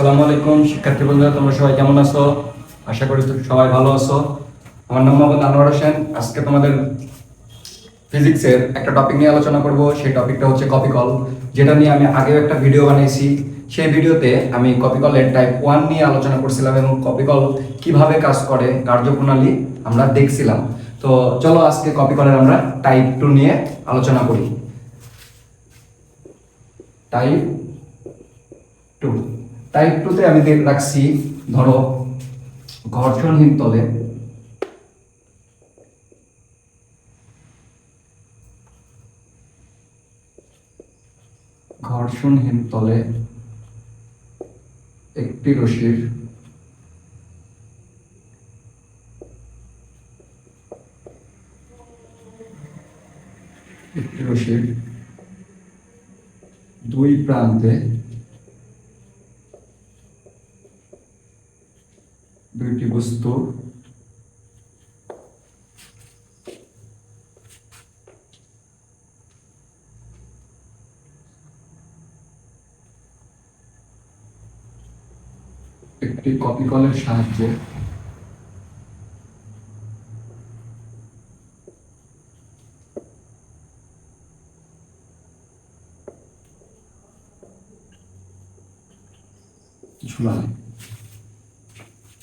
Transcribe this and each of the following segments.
আসসালামু আলাইকুম, শিক্ষার্থী বন্ধুরা, তোমরা সবাই কেমন আছো? আশা করি সবাই ভালো আছো। আমার নাম মোহাম্মদ আনোয়ার হোসেন। আজকে তোমাদের ফিজিক্সের একটা টপিক নিয়ে আলোচনা করব। সেই টপিকটা হচ্ছে কপি কল যেটা নিয়ে আমি আগেও একটা ভিডিও বানিয়েছি সেই ভিডিওতে আমি কপি টাইপ ওয়ান নিয়ে আলোচনা করছিলাম এবং কপি কল কীভাবে কাজ করে, কার্যপ্রণালী আমরা দেখছিলাম। তো চলো আজকে কপি কলের আমরা টাইপ টু নিয়ে আলোচনা করি। টাইপ টু টাইপ টুতে আমি রাখছি ধরো ঘর্ষণহীন তলে। ঘর্ষণহীন তলে একটি রশির একটি রশির দুই প্রান্তে দুইটি বস্তু একটি কপি কলের সাহায্যে।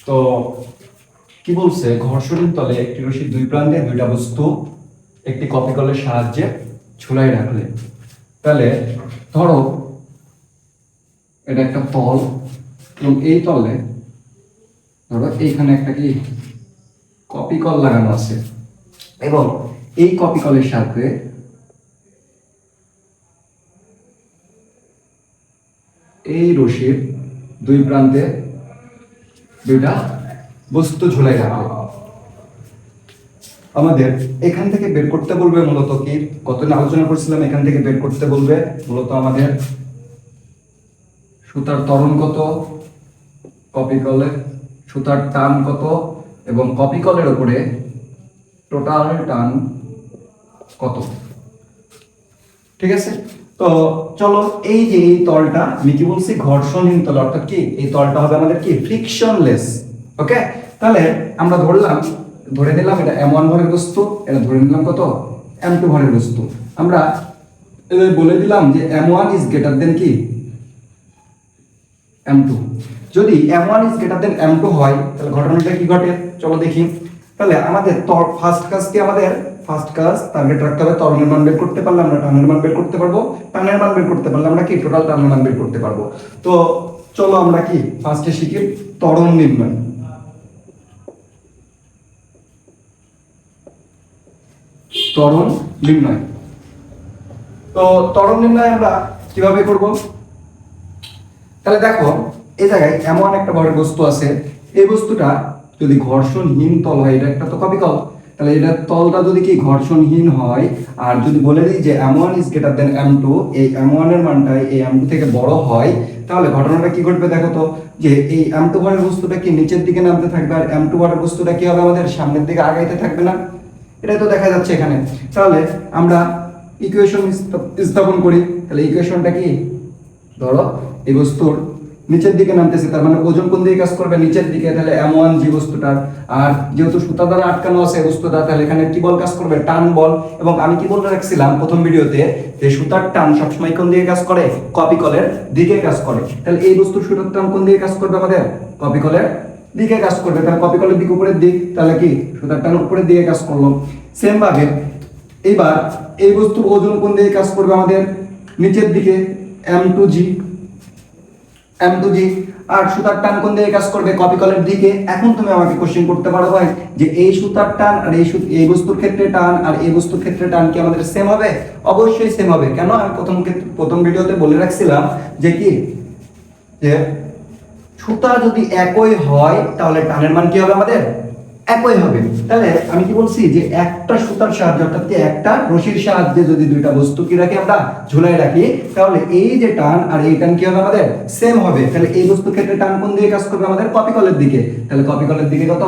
তো কি বলছে? ঘর্ষণের তলে একটি রশির দুই প্রান্তে দুইটা বস্তু একটি কপি কলের সাহায্যে ঝুলাই রাখলে। তাহলে ধরো, এটা একটা তল এবং এই তলে ধরো এইখানে একটা কি কপি কল লাগানো আছে। এবং এই কপি কলের সাথে এই রশির দুই প্রান্তে দুইটা বস্তু ঝুলাই রাখবে আমাদের এখান থেকে বের করতে বলবে মূলত কি? কতদিন আলোচনা করছিলাম, এখান থেকে বের করতে বলবে মূলত আমাদের সুতার ত্বরণ কত? কপি কলের সুতার টান কত এবং কপি কলের উপরে টোটাল টান কত? ঠিক আছে? তো চলো এই যে এই তলটা আমি কি বলছি ঘর্ষণহীন তল, অর্থাৎ কি? এই তলটা হবে আমাদের কি? ফ্রিকশনলেস ওকে তাহলে আমরা ধরলাম, ধরে নিলাম এটা এম ওয়ান ভরের বস্তু, এটা ধরে নিলাম কত? এম টু ভরের বস্তু। আমরা বলে দিলাম যে M one is greater than কি? এম টু যদি M one is greater than M two হয়, তাহলে ঘটনাটা কি ঘটে? চলো দেখি। তাহলে আমাদের ফার্স্ট কাজ কি আমাদের? ফার্স্ট কাজ টার্গেট রাখতে হবে ত্বরণের মান বের করতে পারলে আমরা টানের মান বের করতে পারব টানের মান বের করতে পারলে আমরা কি? টোটাল টানের মান বের করতে পারব। তো চলো আমরা কি? ফার্স্টে শিখি ত্বরণ নির্ণয়। ত্বরণ নির্ণয়। তো ত্বরণ নির্ণয় আমরা কীভাবে করব? তাহলে দেখো এই জায়গায় এমন একটা বড় বস্তু আছে, এই বস্তুটা যদি ঘর্ষণহীন তল হয়, এটা একটা তো কপি কল, তাহলে এটা তলটা যদি কি ঘর্ষণহীন হয়, আর যদি বলে দিই যে M one is greater than M two এই এম ওয়ানের মানটা এই এম টু থেকে বড় হয়, তাহলে ঘটনাটা কি ঘটবে দেখো তো, যে এই এম টু বারের বস্তুটা কি নিচের দিকে নামতে থাকবে, আর এম টু বারের বস্তুটা কি হবে আমাদের সামনের দিকে আগাইতে থাকবে না? এটাই তো দেখা যাচ্ছে এখানে। তাহলে আমরা ইকুয়েশন স্থাপন করি, তাহলে ইকুয়েশনটা কি? ধরো, এই বস্তুর নিচের দিকে নামতেছে, তার মানে ওজন কোন দিকে কাজ করবে? নিচের দিকে, তাহলে এম ওয়ান জি বস্তুটার আর যেহেতু সুতা দ্বারা আটকানো আছে বস্তুটা, তাহলে এখানে কি বল কাজ করবে? টান বল। এবং আমি কি বলে রাখছিলাম প্রথম ভিডিওতে, যে সুতার টান সবসময় কোন দিকে কাজ করে? কপি কলের দিকে কাজ করে। তাহলে এই বস্তুর সুতার টান কোন দিকে কাজ করবে আমাদের? কপি কলের দিকে কাজ করবে। তাহলে কপি কলের দিক উপরের দিক, তাহলে কি? সুতার টান উপরের দিকে কাজ করল। সেম ভাবে, এবার এই বস্তুর ওজন কোন দিকে কাজ করবে আমাদের? নিচের দিকে M two G M two G আর সুতার টান কোন দিকে কাজ করবে? কপি কলের দিকে। এখন তুমি আমাকে কোশ্চেন করতে পারো ভাই, যে এই সুতার টান আর এই এই বস্তুর ক্ষেত্রে টান আর এই বস্তুর ক্ষেত্রে টান কি আমাদের সেম হবে? অবশ্যই সেম হবে। কেন? আমি প্রথম প্রথম ভিডিওতে বলে রাখছিলাম যে কি? যে সুতা যদি একই হয়, তাহলে টানের মান কি হবে আমাদের? একই হবে। তাহলে আমি কি বলছি যে একটা সুতার সাহায্যে, অর্থাৎ একটা রশির সাহায্যে যদি দুইটা বস্তু কি রাখি আমরা? ঝুলাই রাখি। তাহলে এই যে টান আর এই টান কি হবে আমাদের? সেম হবে। তাহলে এই বস্তুর ক্ষেত্রে টান কোন দিকে কাজ করবে আমাদের? কপি কলের দিকে। তাহলে কপি কলের দিকে কত?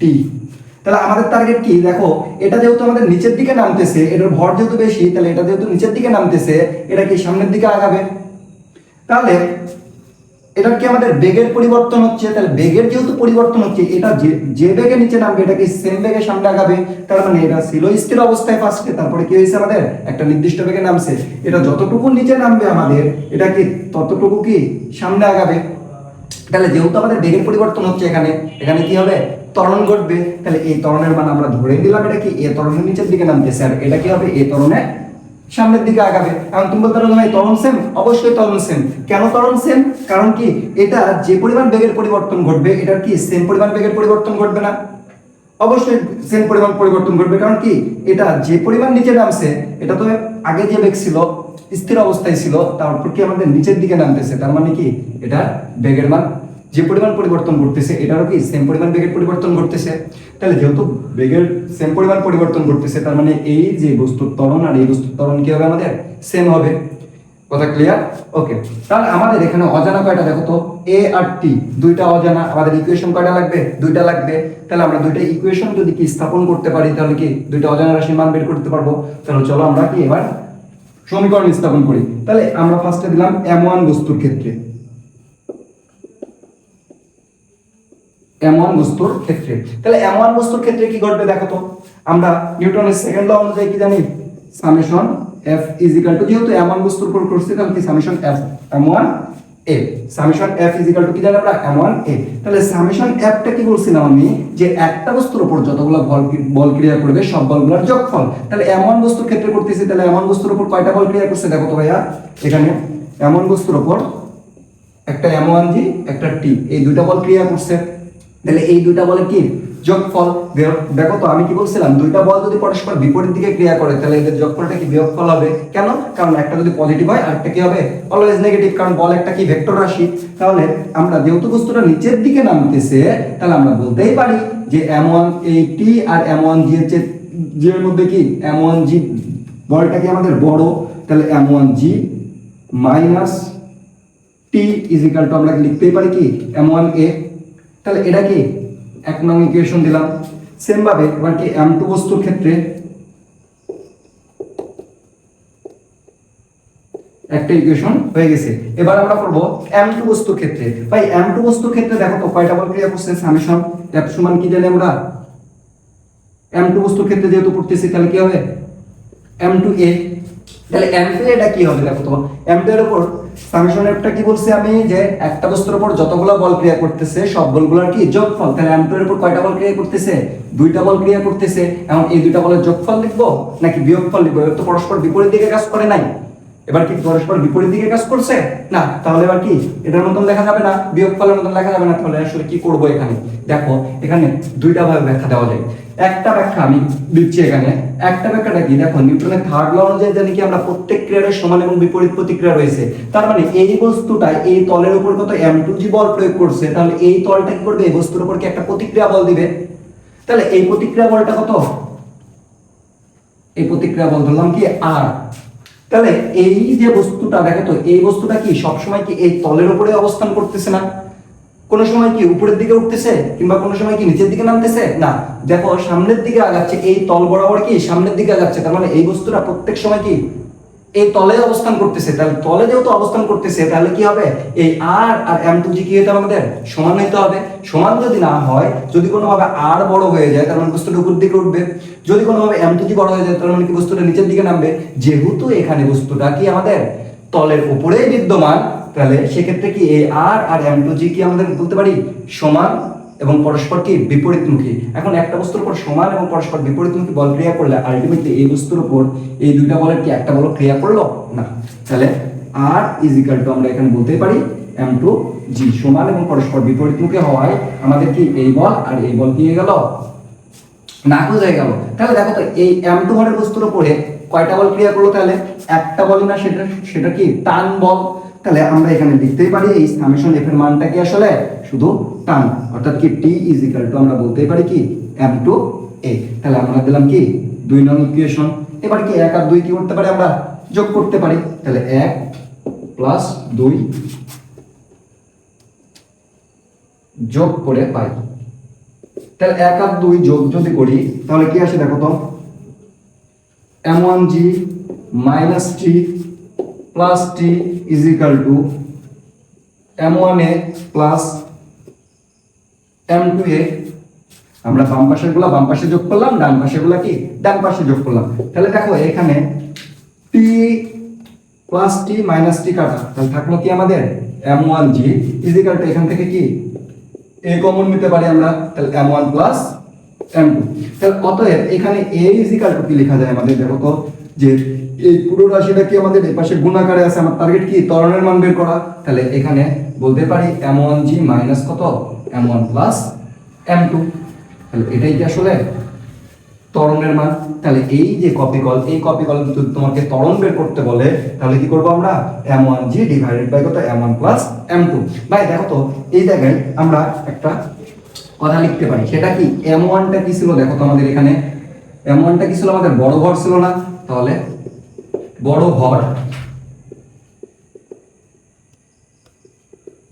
টি তাহলে আমাদের টার্গেট কি? দেখো, এটা যেহেতু আমাদের নিচের দিকে নামতেছে, এটার ভর যেহেতু বেশি, তাহলে এটা যেহেতু নিচের দিকে নামতেছে, এটা কি সামনের দিকে আগাবে তাহলে এটা কি আমাদের বেগের পরিবর্তন হচ্ছে? তাহলে বেগের যেহেতু পরিবর্তন হচ্ছে, এটা যে বেগে নিচে নামবে, এটা কি সেম বেগে সামনে আগাবে? তার মানে এটা ছিল স্থির অবস্থায় ফার্স্টে তারপরে কি হয়েছে আমাদের? একটা নির্দিষ্ট বেগে নামছে। এটা যতটুকু নিচে নামবে আমাদের, এটা কি ততটুকু কি সামনে আগাবে? তাহলে যেহেতু আমাদের বেগের পরিবর্তন হচ্ছে এখানে এখানে কি হবে? ত্বরণ ঘটবে। তাহলে এই ত্বরণের মান আমরা ধরে নিলাম, এটা কি এ ত্বরণের নিচের দিকে নামতেছে, আর এটা কি হবে? এ ত্বরণের সামনের দিকে আগাবে। এখন তুমি বলতে পারো ভাই ত্বরণ সেম? অবশ্যই ত্বরণ সেম। কেন ত্বরণ সেম? কারণ কি, এটা যে পরিমাণ বেগের পরিবর্তন ঘটবে, এটার কি সেম পরিমাণ বেগের পরিবর্তন ঘটবে না? অবশ্যই সেম পরিমাণ পরিবর্তন ঘটবে। কারণ কি, এটা যে পরিমাণ নিচে নামছে, এটা তো আগে যে বেগ ছিল, স্থির অবস্থায় ছিল, তারপর কি আমাদের নিচের দিকে নামতেছে? তার মানে কি, এটা বেগের মান যে পরিমাণ পরিবর্তন ঘটতেছে, এটারও কি সেম পরিমাণ বেগের পরিবর্তন ঘটতেছে? তাহলে যেহেতু বেগের সেম পরিমাণ পরিবর্তন ঘটতেছে, তার মানে এই যে বস্তুর ত্বরণ আর এই বস্তুর ত্বরণ কি হবে আমাদের? সেম হবে। কথা ক্লিয়ার ওকে তাহলে আমাদের এখানে অজানা কয়টা? দেখো তো এ আর টি দুইটা অজানা। আমাদের ইকুয়েশন কয়টা লাগবে? দুইটা লাগবে। তাহলে আমরা দুইটা ইকুয়েশন যদি কি স্থাপন করতে পারি, তাহলে কি দুইটা অজানা রাশির মান বের করতে পারব? তাহলে চলো আমরা কি এবার সমীকরণ স্থাপন করি। তাহলে আমরা ফার্স্টে দিলাম এম ওয়ান বস্তুর ক্ষেত্রে। এম ওয়ান বস্তুর ক্ষেত্রে। তাহলে এমন বস্তুর ক্ষেত্রে কি ঘটবে দেখো তো? আমরা নিউটনের সেকেন্ড ল অনুযায়ী কি জানি? Summation F is equal to যেহেতু এমন বস্তুর উপর করছি তাহলে কি summation F M one A summation F is equal to কি জানি আমরা? এম ওয়ান এ তাহলে সামেশন এফটা কি বলছিলাম আমি? যে একটা বস্তুর উপর যতগুলো বল বল ক্রিয়া করবে, সব বলগুলোর যোগফল। তাহলে এমন বস্তুর ক্ষেত্রে করতেছি, তাহলে এমন বস্তুর উপর কয়টা বল ক্রিয়া করছে দেখো তো ভাইয়া? এখানে এমন বস্তুর উপর একটা এম ওয়ান জি, একটা টি এই দুইটা বল ক্রিয়া করছে। তাহলে এই দুইটা বলে কি? যোগফল দেখো তো, আমি কি বলছিলাম, দুইটা বল যদি পরস্পর বিপরীত দিকে ক্রিয়া করে, তাহলে এদের যোগফলটা কি বিয়োগফল হবে? কেন? কারণ একটা যদি পজিটিভ হয়, আরেকটা কি হবে? অলওয়েজ নেগেটিভ কারণ বল একটা কি? ভেক্টর রাশি। তাহলে আমরা যেহেতু বস্তুটা নিচের দিকে নামতেছে, তাহলে আমরা বলতেই পারি যে এম ওয়ান এই টি আর এম ওয়ান জি এর জি এর মধ্যে কি? এম ওয়ান জি বলটা কি আমাদের বড়? তাহলে M one G minus T is equal to আমরা লিখতেই পারি কি? এম ওয়ান এ তাহলে এটা কি? এক নং ইকুয়েশন দিলাম। সেম ভাবে এবার কি এম টু বস্তুর ক্ষেত্রে একটা ইকুয়েশন হয়ে গেছে। এবার আমরা করব এম টু বস্তুর ক্ষেত্রে। ভাই এম টু বস্তুর ক্ষেত্রে দেখো তো কয়টা বল ক্রিয়া করছে? সামেশন এফ সমান কি জানি আমরা? এম টু বস্তুর ক্ষেত্রে যেহেতু পড়তেছি, তাহলে কি হবে? এম টু এ তাহলে এম টু এটা কি হবে? দেখো তো এম এর উপর সামেশন এফটা কি বলছি আমি? যে একটা বস্তুর উপর যতগুলো বল ক্রিয়া করতেছে, সব বলগুলোর কি? যোগফল। তাহলে এর উপর কয়টা বল ক্রিয়া করতেছে? দুইটা বল ক্রিয়া করতেছে। এখন এই দুইটা বলের যোগফল লিখব নাকি বিয়োগফল লিখব? এবার তো পরস্পর বিপরীত দিকে কাজ করে নাই। এবার কি পরস্পর বিপরীত দিকে কাজ করছে? না, তাহলে এবার কি? এটার মতন লেখা যাবে না। বিয়োগফলের মতন লেখা যাবে না। তাহলে আসলে কি করব এখানে? দেখো, এখানে দুইটা ভাবে ব্যাখ্যা দেওয়া যায়। একটা ব্যাখ্যা আমি দিচ্ছি এখানে। একটা ব্যাখ্যাটা কি? দেখো, নিউটনের থার্ড ল অনুযায়ী জানি কি আমরা প্রত্যেক ক্রিয়ার সমান এবং বিপরীত প্রতিক্রিয়া রয়েছে। তার মানে এই বস্তুটা এই তলের উপর কত এম টু জি বল প্রয়োগ করছে, তাহলে এই তলটা কি করবে? এই বস্তুর উপর কি একটা প্রতিক্রিয়া বল দিবে? তাহলে এই প্রতিক্রিয়া বলটা কত? এই প্রতিক্রিয়া বল ধরলাম কি আর তাহলে এই যে বস্তুটা, দেখো তো, এই বস্তুটা কি সবসময় কি এই তলের উপরে অবস্থান করতেছে না? কোনো সময় কি উপরের দিকে উঠতেছে কিংবা কোনো সময় কি নিচের দিকে নামতেছে? না। দেখো, সামনের দিকে আগাচ্ছে, এই তল বরাবর কি সামনের দিকে আগাচ্ছে? তার মানে এই বস্তুটা প্রত্যেক সময় কি? এই তলে অবস্থান করতেছে। তাহলে তলে যেহেতু অবস্থান করতেছে, তাহলে কি হবে? এই আর আর এম টু জি কি হতে আমাদের? সমান হইতে হবে। সমান যদি না হয়, যদি কোনোভাবে আর বড় হয়ে যায়, তার মানে বস্তুটা উপর দিকে উঠবে। যদি কোনোভাবে এম টু জি বড় হয়ে যায়, তার মানে কি বস্তুটা নিচের দিকে নামবে? যেহেতু এখানে বস্তুটা কি আমাদের? তলের উপরেই বিদ্যমান। তাহলে সেক্ষেত্রে কি এই আর আর এম টু জি কি আমাদের বলতে পারি সমান এবং পরস্পর কি বিপরীতমুখী? এখন একটা বস্তুর উপর সমান এবং পরস্পর বিপরীতমুখী বল ক্রিয়া করলে আলটিমেটলি এই বস্তুর উপর এই দুইটা বলের কি একটা বল ক্রিয়া করল? না। তাহলে আর ইজ ইকাল টু আমরা এখানে বলতেই পারি এম টু জি সমান এবং পরস্পর বিপরীতমুখী হওয়ায় আমাদের কি এই বল আর এই বল কি গেল? না হয়ে গেল। তাহলে দেখো তো এই এম টু ভরের বস্তুর উপরে কয়টা বল ক্রিয়া করল তাহলে? একটা বলই না, সেটা সেটা কি? টান বল। তাহলে আমরা এখানে লিখতেই পারি এই সামেশন এফ এর মানটা কি আসলে? শুধু টান অর্থাৎ কি টি ইজ ইকাল টু আমরা বলতেই পারি কি এম টু এ তাহলে আমরা দিলাম কি? দুই নং ইকুয়েশন এবার কি এক আর দুই কি করতে পারি আমরা? যোগ করতে পারি। তাহলে এক প্লাস দুই যোগ করে পাই। তাহলে এক আর দুই যোগ যদি করি, তাহলে কি আসে দেখো তো? M one G minus T plus T is equal to M one A plus M two A আমরা বাম পাশেরগুলা বাম পাশে যোগ করলাম, ডান পাশেরগুলা কি? ডান পাশে যোগ করলাম। তাহলে দেখো এখানে টি প্লাস টি মাইনাস টি কাটা। তাহলে থাকল কি আমাদের? M one G is equal to এখান থেকে কি? এ কমন নিতে পারি আমরা। তাহলে M one plus M two তাহলে অতএব এখানে এ ইজিক্যাল টু কি লেখা যায় আমাদের দেখো তো? যে এই পুরো রাশিটা কি আমাদের এই পাশে গুণাকারে আছে, আমার টার্গেট কি? ত্বরণের মান বের করা। তাহলে এখানে বলতে পারি এম ওয়ান জি মাইনাস কত? M one plus M two তাহলে এটাই কি আসলে? ত্বরণের মান। তাহলে এই যে কপি কল এই কপি কল যদি তোমাকে ত্বরণ বের করতে বলে। তাহলে কি করব আমরা? M one G divided by কত? M one plus M two ভাই, দেখো তো, এই জায়গায় আমরা একটা কথা লিখতে পারি। সেটা কি? এম ওয়ানটা কি ছিল? দেখো তো আমাদের এখানে এম ওয়ানটা কি ছিল? আমাদের বড় ভর ছিল না? তাহলে বড় ভর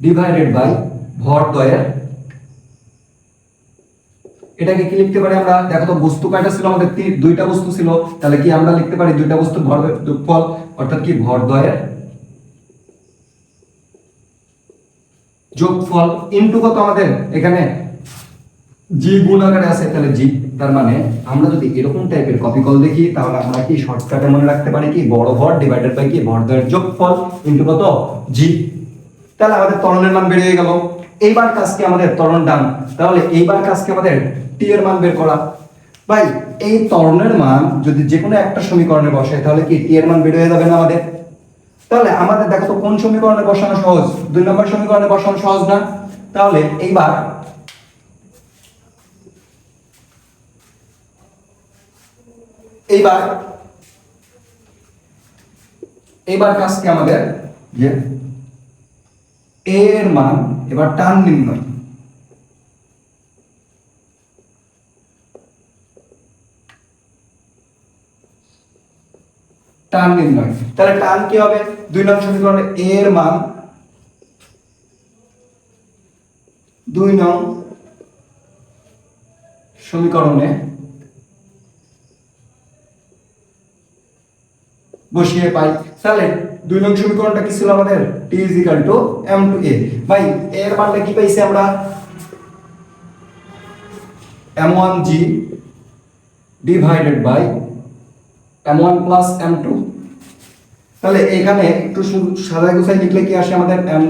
ডিভাইডেড বাই ভর দয়ের এটাকে কি লিখতে পারি আমরা? দেখো তো, বস্তু কয়টা ছিল? আমাদের দুইটা বস্তু ছিল। তাহলে কি আমরা লিখতে পারি দুইটা বস্তু ভর যোগফল? অর্থাৎ কি? ভর দয়ের যোগফল ইনটু কত আমাদের? এখানে জি গুণ আকারে আছে, তাহলে জি তার মানে আমরা যদি এরকম টাইপের কপি কল দেখি, তাহলে আমরা কি শর্টকাটে মনে রাখতে পারি কি? বড় ভর ডিভাইডেড বাই কি? ভর দয়ের যোগফল ইনটু কত? জি তাহলে আমাদের ত্বরণের মান বেরিয়ে গেল। এইবার কাজকে আমাদের ত্বরণ ডান। তাহলে এইবার কাজকে আমাদের টি এর মান বের করা। ভাই, এই ত্বরণের মান যদি যে কোনো একটা সমীকরণে বসে, তাহলে কি টি এর মান বের হয়ে যাবে না আমাদের? তাহলে আমাদের দেখো তো কোন সমীকরণে বসানো সহজ? দুই নম্বর সমীকরণে বসানো সহজ না? তাহলে এইবার এইবার এইবার কাজ কি আমাদের? যে এ এর মান এবার টান নির্ণয়। টান নির্ণয়। তাহলে টান কি হবে? দুই নং সমীকরণে এ এর মান দুই নং সমীকরণে বসিয়ে পাই। তাহলে দুই নং সমীকরণটা কি ছিল আমাদের? T is equal to m to a ভাই, এর মানটা কি পাইছি আমরা? M1g divided by m1 plus m2 তাহলে এখানে একটু সাদা গোছাই লিখলে কি আসে আমাদের? M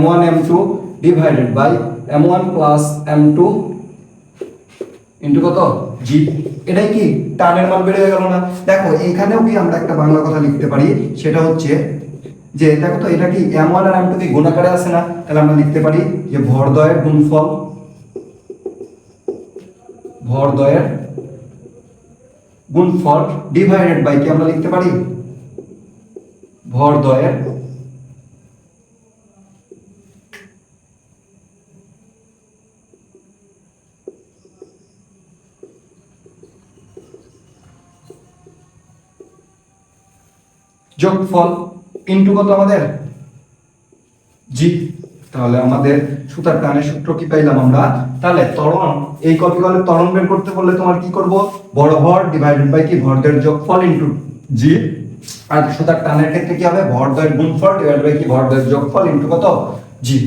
m1 m2 divided by m1 plus M m2 into কত? জি। এটাই কি? টানের মান বেড়ে গেল না? দেখো এখানেও কি আমরা একটা বাংলা কথা লিখতে পারি? সেটা হচ্ছে যে, দেখো তো, এটা কি এম ওয়ান আর এম টু কি গুণাকারে আছে না? তাহলে আমরা লিখতে পারি যে ভরদয়ের গুণফল ভরদয়ের গুণফল ডিভাইডেড বাই কি আমরা লিখতে পারি? ভরদয়ের যোগফল ইনটু কত আমাদের? জি, তাহলে আমাদের সুতার টানের সূত্র কি পাইলাম আমরা? তাহলে ত্বরণ, এই কপি কলে ত্বরণ বের করতে বললে তোমার কি করব? বড় ভর ডিভাইডেড বাই কি? ভরদের যোগফল ইনটু। জি, আর সুতার টানের ক্ষেত্রে কি হবে? ভরদ্বয়ের গুণফল ডিভাইডেড বাই কি? ভরদ্বয়ের যোগফল ইনটু কত? জি,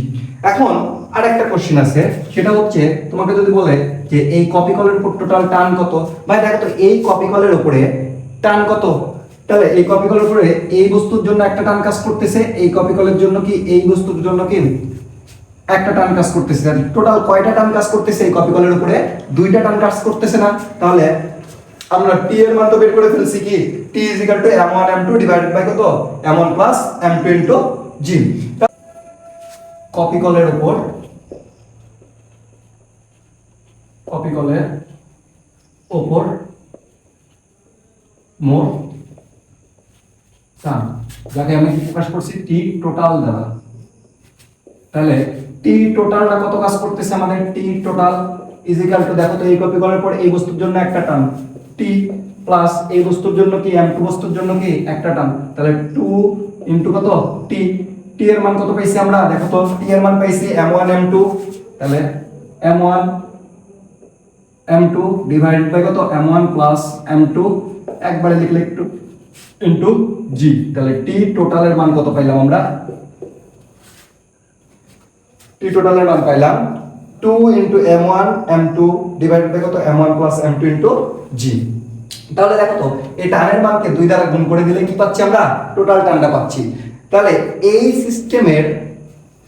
এখন আরেকটা কোশ্চেন আছে, সেটা হচ্ছে তোমাকে যদি বলে যে এই কপি কলের উপর টোটাল টান কত? ভাই দেখো তো, এই কপি কলের উপরে টান কত? তাহলে এই কপি কলের উপরে এই বস্তুর জন্য একটা টান কাজ করতেছে, এই কপি কলের জন্য কি, এই বস্তুর জন্য কি একটা টান কাজ করতেছে? টোটাল কয়টা টান কাজ করতেছে এই কপি কলের উপরে? দুইটা টান কাজ করতেছে না, তাহলে আমরা টি এর মান তো বের করে ফেলছি কি? T is equal to m1 m2 divided by কত? m1 plus m2 into g copy কলের উপর কপি কলের উপর মোট যাকে আমি প্রকাশ করছি? টি টোটাল দ্বারা। তাহলে টি টোটালটা কত কাজ করতেছে আমাদের? T total is equal to দেখো তো, এই কপি করার পর এই বস্তুর জন্য একটা টান টি প্লাস এই বস্তুর জন্য কি? এম টু বস্তুর জন্য কি? একটা টান তাহলে টু ইনটু কত? টি টি এর মান কত পাইছি আমরা? দেখো তো টি এর মান পাইছি এম ওয়ান এম টু তাহলে M one M two divided by কত? M one plus M two একবারে লিখলে একটু ইনটু জি তাহলে টি টোটালের মান কত পাইলাম আমরা? টি টোটালের মান পাইলাম two into M one M two divided by কত? M one plus M two into G তাহলে দেখো তো, এই টানের মানকে দুই দ্বারা গুণ করে দিলে কি পাচ্ছি আমরা? টোটাল টানটা পাচ্ছি। তাহলে এই সিস্টেমের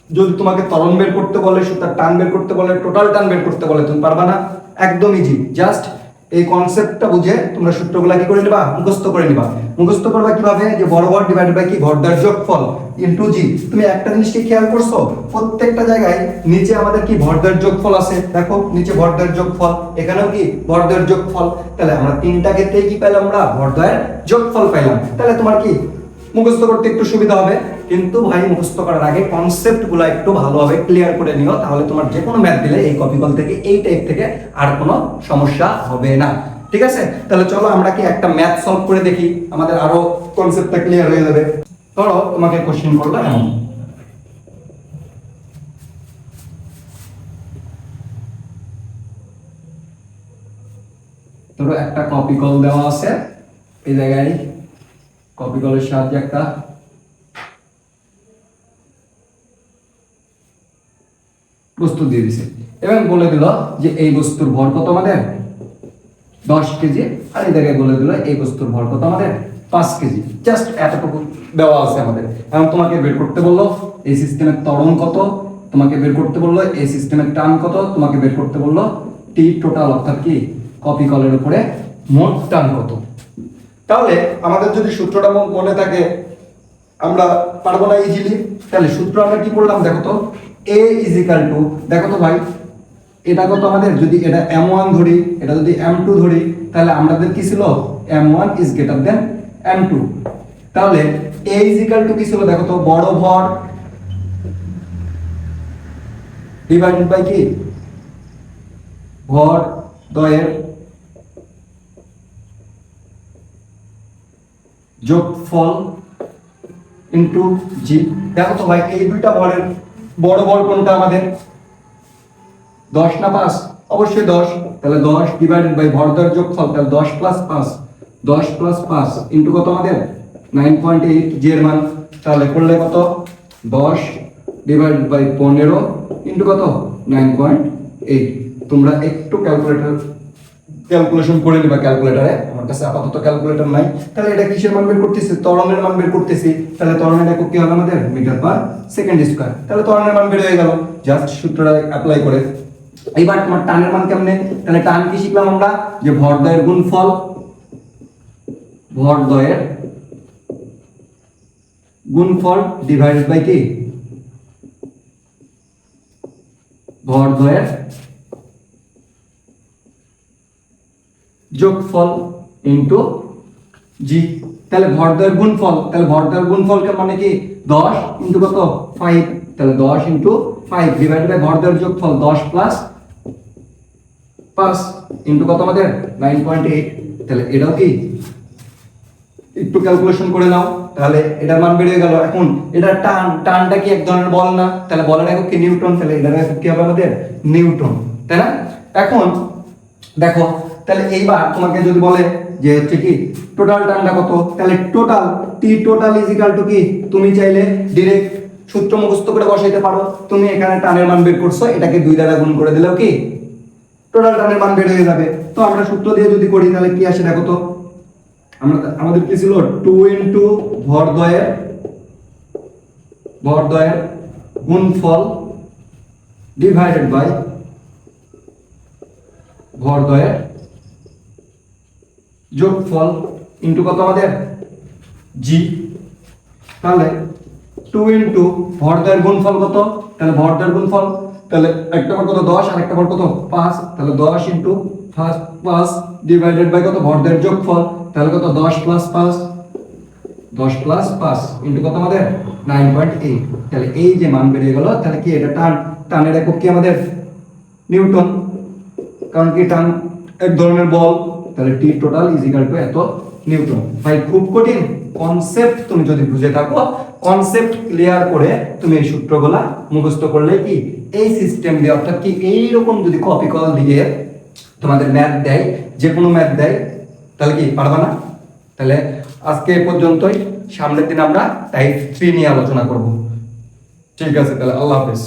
যদি তোমাকে ত্বরণ বের করতে বলে, সুতার টান বের করতে বলে টোটাল টান বের করতে বলে, তুমি পারবা না? একদম ইজি জাস্ট এই কনসেপ্টটা বুঝে তোমরা সূত্রগুলা কি করে নিবা? মুখস্থ করে নিবা। মুখস্থ করবা কীভাবে? যে বড় বড় ডিভাইড বাই কি? ভরদার যোগফল ইনটু জি তুমি একটা জিনিস কি খেয়াল করছ? প্রত্যেকটা জায়গায় নিচে আমাদের কি ভরদার যোগফল আছে? দেখো, নিচে ভরদার যোগফল, এখানেও কি? ভরদার যোগফল। তাহলে আমরা তিনটা ক্ষেত্রেই কি পেলাম আমরা? ভরদায়ের যোগফল পাইলাম। তাহলে তোমার কি? মুখস্থ করতে একটু সুবিধা হবে। কিন্তু ভাই মুখস্থ করার আগে কনসেপ্টগুলো একটু ভালোভাবে ক্লিয়ার করে নিও তাহলে তোমার যে কোনো ম্যাথ দিলে এই কপিকল থেকে এই টাইপ থেকে আর কোনো সমস্যা হবে না। ঠিক আছে? তাহলে চলো আমরা কি একটা ম্যাথ সলভ করে দেখি আমাদের আরও কনসেপ্টটা ক্লিয়ার হয়ে যাবে। ধরো তোমাকে কোশ্চেন করল এমন ধরো একটা কপি কল দেওয়া আছে এই জায়গায় কপি কলের সাহায্যে একটা বস্তু দিয়ে দিছে। এবং বলে দিল যে এই বস্তুর ভর কত আমাদের? দশ কেজি। আর এই জায়গায় বলে দিল এই বস্তুর ভর কত আমাদের? পাঁচ কেজি। জাস্ট এতটুকু দেওয়া আছে আমাদের। এবং তোমাকে বের করতে বলল, এই সিস্টেমের ত্বরণ কত? তোমাকে বের করতে বলল, এই সিস্টেমের টান কত? তোমাকে বের করতে বলল টি টোটাল অর্থাৎ কি? কপি কলের উপরে মোট টান কত? তাহলে আমাদের যদি সূত্রটা মনে থাকে, আমরা পারব না ইজিলি তাহলে সূত্র আমরা কি করলাম দেখো তো? এ ইজ ইকাল টু দেখো তো ভাই, এটা কত আমাদের? যদি এটা এম ওয়ান ধরি, এটা যদি এম টু ধরি, তাহলে আমাদের কি ছিল? M one is greater than M two তাহলে এ ইজ ইকাল টু কি ছিল? দেখো তো, বড় ভর ডিভাইডেড বাই কি? ভর দয়ের যোগফল ইনটু জি দেখো তো ভাই, এই দুইটা বলের বড় বল কোনটা আমাদের? দশ না পাঁচ? অবশ্যই দশ। তাহলে দশ ডিভাইডেড বাই ভরদার যোগফল, তাহলে দশ প্লাস পাঁচ, দশ প্লাস পাঁচ ইন্টু কত আমাদের? নাইন পয়েন্ট এইট জি মান। তাহলে করলে কত? দশ ডিভাইডেড বাই পনেরো ইন্টু কত? নাইন পয়েন্ট এইট তোমরা একটু ক্যালকুলেটর ক্যালকুলেশন করে নিবা ক্যালকুলেটরে আমার কাছে আপাতত ক্যালকুলেটর নাই। তাহলে এটা কিসের মান বের করতেছি? ত্বরণের মান বের করতেছি। তাহলে ত্বরণের একক কি হবে আমাদের? মিটার পার সেকেন্ড স্কয়ার তাহলে ত্বরণের মান বের হয়ে গেল। জাস্ট সূত্রটা অ্যাপ্লাই করে। এইবার তোমার টানের মান কেমনে? তাহলে টান কি শিখলাম আমরা? যে ভরদয়ের গুণফল ভরদয়ের গুণফল ডিভাইডেড বাই কি? ভরদয়ের যোগফল ইনটু জি তাহলে ভরদয়ের গুণফল, তাহলে ভরদয়ের গুণফলকে মানে কি? 10 ইনটু কত? 5 তাহলে 10 ইনটু 5 ডিভাইডেড বাই ভরদয়ের যোগফল 10 প্লাস 5 ইনটু কত আমাদের? 9.8 তাহলে এটাও কি? একটু ক্যালকুলেশন করে নাও, তাহলে এটার মান বেড়ে গেল। এখন এটা টান, টানটা কি এক ধরনের বল না? তাহলে বলের একক কি? নিউটন তাহলে এটার একক কি হবে আমাদের? নিউটন তাই না? এখন দেখো তাহলে এইবার তোমাকে যদি বলে যে হচ্ছে কি টোটাল টানটা কত? তাহলে total T total is equal to কি? তুমি চাইলে ডিরেক্ট সূত্র মুখস্থ করে বসাইতে পারো। তুমি এখানে টানের মান বের করছ, এটাকে দুই দ্বারা গুণ করে দিলেও কি? টোটাল টানের মান বের হয়ে যাবে। তো আমরা সূত্র দিয়ে যদি করি, তাহলে কি আসে দেখো তো? আমরা আমাদের কি ছিল? টু ইন্টু ভরদয়ের ভরদয়ের গুণফল ডিভাইডেড বাই ভরদয়ের যোগফল ইন্টু কত আমাদের জি তাহলে টু ইন্টু ভরদয়ের গুণফল কত? তাহলে ভরদয়ের গুণফল, তাহলে একটা বার কত? দশ আর একটা বার কত? পাঁচ। তাহলে দশ ইন্টু ফার্স্ট পাঁচ ডিভাইডেড বাই কত? ভরদয়ের যোগফল, তাহলে কত? দশ প্লাস পাঁচ। দশ প্লাস পাঁচ ইন্টু কত আমাদের? নাইন পয়েন্ট এইট তাহলে এই যে মান বেরিয়ে গেল, তাহলে কি এটা টান? টানের একক কি আমাদের? নিউটন। কারণ কি টান? এক ধরনের বল। তাহলে T total is equal to এত নিউটন ভাই, খুব কঠিন কনসেপ্ট তুমি যদি বুঝে থাকো কনসেপ্ট ক্লিয়ার করে তুমি এই সূত্রগুলা মুখস্থ করলে কি? এই সিস্টেম দিয়ে, অর্থাৎ কি এই রকম যদি কপি কল দিয়ে তোমাদের ম্যাথ দেয় যে কোনো ম্যাথ দেয়, তাহলে কি পারবা না? তাহলে আজকে পর্যন্তই। সামনের দিন আমরা টাইপ থ্রি নিয়ে আলোচনা করব। ঠিক আছে, তাহলে আল্লাহ হাফেজ।